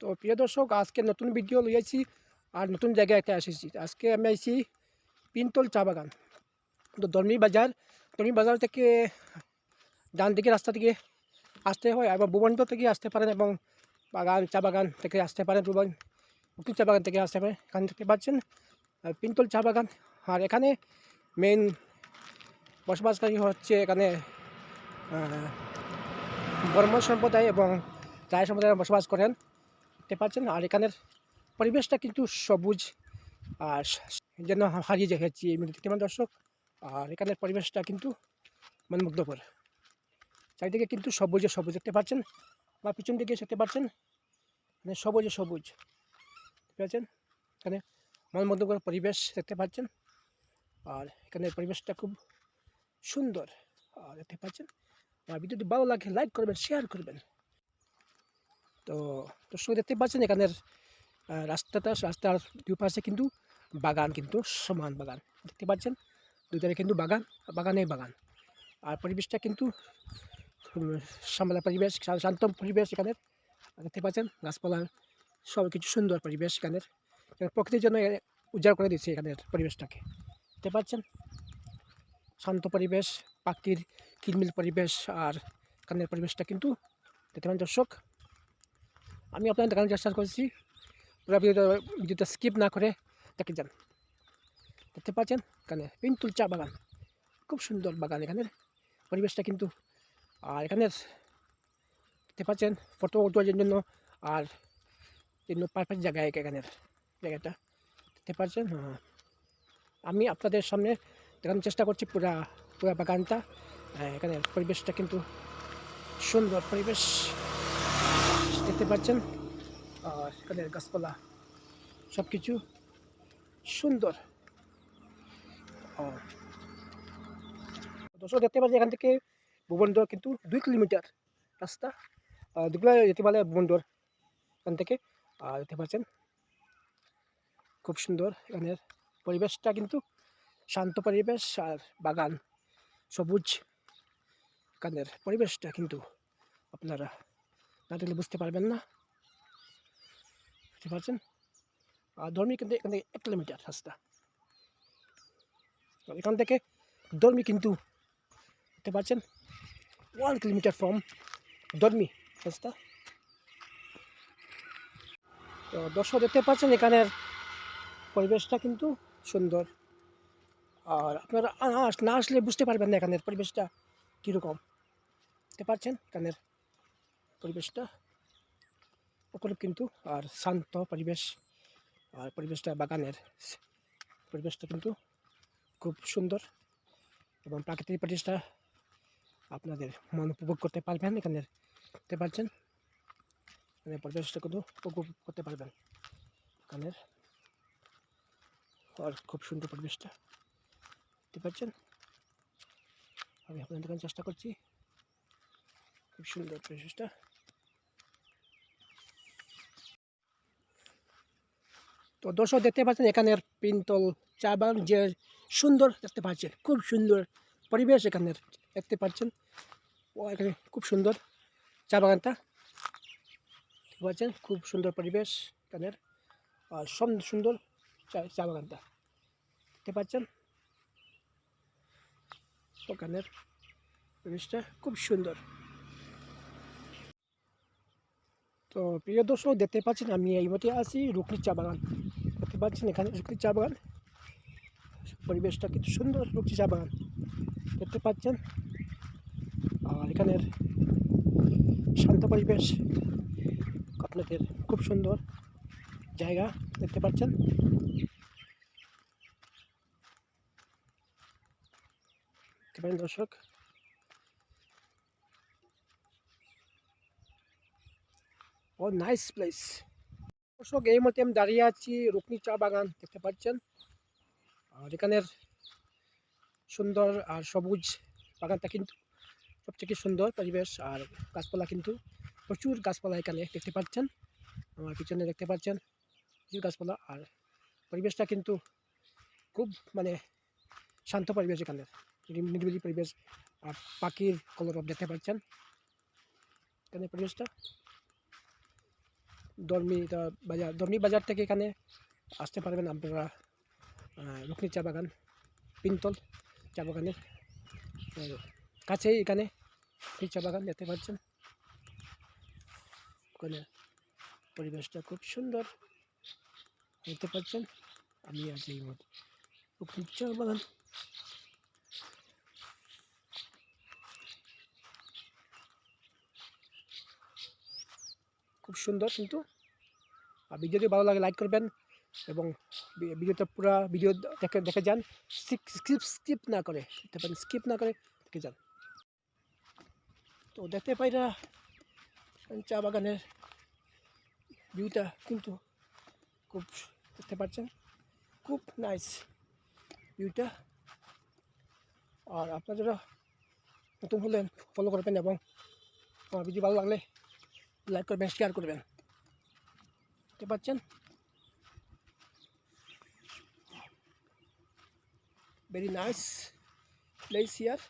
তো প্রিয় দর্শক, আজকে নতুন ভিডিও লইয়াছি আর নতুন জায়গায় একটা এসেছি। আজকে আমি আইছি পিনতল চা বাগান। তো দর্মি বাজার দর্মি বাজার থেকে ডান দিকে রাস্তা থেকে আসতে হয় এবং ভুবনটো থেকে আসতে পারেন এবং বাগান, চা বাগান থেকে আসতে পারেন, ভুবন উত্তর চা বাগান থেকে আসতে পারেন, এখান থেকে পাচ্ছেন পিনতল চা বাগান। আর এখানে মেন বসবাসকারী হচ্ছে এখানে বর্মন সম্প্রদায় এবং রায় সম্প্রদায় বসবাস করেন। দেখতে পাচ্ছেন। আর এখানের পরিবেশটা কিন্তু সবুজ আর যেন হারিয়ে যাচ্ছি এই দেখতে পান দর্শক? আর এখানের পরিবেশটা কিন্তু মনমুগ্ধকর। চারিদিকে কিন্তু সবুজে সবুজ দেখতে পাচ্ছেন বা পিছন দিকে দেখতে পাচ্ছেন। মানে সবুজে সবুজ দেখতে পাচ্ছেন। এখানে মনমুগ্ধকর পরিবেশ দেখতে পাচ্ছেন। আর এখানের পরিবেশটা খুব সুন্দর আর দেখতে পাচ্ছেন। আর ভিডিওটি ভালো লাগে লাইক করবেন, শেয়ার করবেন। তো দর্শক দেখতে পাচ্ছেন এখানের রাস্তাটা, রাস্তার দুপাশে কিন্তু বাগান, কিন্তু সমান বাগান। দেখতে পাচ্ছেন? দুধারে কিন্তু বাগান, বাগানে বাগান। আর পরিবেশটা কিন্তু সামলা পরিবেশ শান্ত পরিবেশ এখানের। দেখতে পাচ্ছেন? গাছপালা সব কিছু সুন্দর পরিবেশ এখানের। প্রকৃতির জন্য উজাড় করে দিচ্ছে এখানের পরিবেশটাকে। দেখতে পাচ্ছেন? শান্ত পরিবেশ, পাখির কিলমিল পরিবেশ, আর এখানের পরিবেশটা কিন্তু দেখতে পারেন দর্শক? আমি আপনার দেখানোর চেষ্টা করছি। পুরো ভিডিওটা ভিডিওটা স্কিপ না করে দেখে যান। দেখতে পাচ্ছেন এখানে পিন্তুল চা বাগান। খুব সুন্দর বাগান এখানের। পরিবেশটা কিন্তু আর এখানের দেখতে পাচ্ছেন ফটো তোলার জন্য আর জন্য পারফেক্ট জায়গা এখানের জায়গাটা। দেখতে পাচ্ছেন? হ্যাঁ। আমি আপনাদের সামনে দেখানোর চেষ্টা করছি পুরা পুরা বাগানটা। হ্যাঁ, এখানের পরিবেশটা কিন্তু সুন্দর পরিবেশ। দেখতে পাচ্ছেন? আর এখানের গাছপালা সব কিছু সুন্দর দর্শক দেখতে পাচ্ছেন, এখান থেকে ভুবনডোর কিন্তু দুই কিলোমিটার রাস্তা। দুগুলা যেতে পারে ভুবনডোর এখান থেকে। আর দেখতে পাচ্ছেন, খুব সুন্দর এখানের পরিবেশটা কিন্তু শান্ত পরিবেশ আর বাগান সবুজ। এখানের পরিবেশটা কিন্তু আপনারা না দেখলে বুঝতে পারবেন না। বুঝতে পারছেন? আর ধর্মী কিন্তু এখান থেকে এক কিলোমিটার রাস্তা। এখান থেকে ধর্মী কিন্তু দেখতে পাচ্ছেন ওয়ান কিলোমিটার ফ্রম ধর্মী রাস্তা। তো দর্শক দেখতে পাচ্ছেন এখানের পরিবেশটা কিন্তু সুন্দর। আর আপনারা না আসলে বুঝতে পারবেন না এখানের পরিবেশটা কীরকম। দেখতে পাচ্ছেন এখানের পরিবেশটা অপরূপ কিন্তু আর শান্ত পরিবেশ আর পরিবেশটা বাগানের পরিবেশটা কিন্তু খুব সুন্দর এবং প্রাকৃতিক পরিবেশটা আপনাদের মন উপভোগ করতে পারবেন এখানে দেখতে পাচ্ছেন এখানে পরিবেশটা কিন্তু উপভোগ করতে পারবেন। এখানের আর খুব সুন্দর পরিবেশটা দেখতে পাচ্ছেন। আমি আপনাদের চেষ্টা করছি। খুব সুন্দর পরিবেশটা। তো দর্শক দেখতে পাচ্ছেন এখানের পিন্তল চা বাগান যে সুন্দর দেখতে পাচ্ছেন, খুব সুন্দর পরিবেশ এখানের দেখতে পাচ্ছেন। ও, এখানে খুব সুন্দর চা বাগানটা দেখতে পাচ্ছেন, খুব সুন্দর পরিবেশ এখানের। আর সব সুন্দর চা চা বাগানটা দেখতে পাচ্ছেন। ওখানের পরিবেশটা খুব সুন্দর। তো প্রিয় দর্শক, দেখতে পাচ্ছেন আমি এই মতে আছি রুকনি চা বাগান। দেখতে পাচ্ছেন এখানে রুকনি চা বাগান। পরিবেশটা কিন্তু সুন্দর রুকনি চা বাগান। দেখতে পাচ্ছেন। আর এখানের শান্ত পরিবেশ আপনাদের খুব সুন্দর জায়গা দেখতে পাচ্ছেন দর্শক ও নাইস প্লেস দর্শক, এই মুহূর্তে আমি দাঁড়িয়ে আছি রুকনি চা বাগান, দেখতে পাচ্ছেন? আর এখানের সুন্দর আর সবুজ বাগানটা কিন্তু সবথেকে সুন্দর পরিবেশ আর গাছপালা কিন্তু প্রচুর গাছপালা এখানে দেখতে পাচ্ছেন। আমার পিছনে দেখতে পাচ্ছেন প্রচুর গাছপালা আর পরিবেশটা কিন্তু খুব মানে শান্ত পরিবেশ এখানে। নিরিবিলি পরিবেশ আর পাখির কলরব দেখতে পাচ্ছেন। এখানে পরিবেশটা দর্মি বাজার দর্মি বাজার থেকে এখানে আসতে পারবেন আপনারা রুকনি চা বাগান, পিন্তল চা বাগানের কাছেই এখানে এই চা বাগান দেখতে পাচ্ছেন। ওখানে পরিবেশটা খুব সুন্দর দেখতে পাচ্ছেন। আমি আছি এই রুকনি চা বাগান খুব সুন্দর কিন্তু। আর ভিডিওটি ভালো লাগে লাইক করবেন এবং ভিডিওটা পুরো ভিডিও দেখে দেখে যান। স্কিপ স্কিপ না করে, দেখতে পারেন, স্কিপ না করে দেখে যান। তো দেখতে পাই না চা বাগানের ভিউটা কিন্তু খুব দেখতে পাচ্ছেন। খুব নাইস ভিউটা আর আপনারা নতুন হলে ফলো করবেন এবং আমার ভিডিও ভালো লাগলে লাইক করবেন শেয়ার করবেন দেখতে পাচ্ছেন ভেরি নাইস প্লেস হিয়ার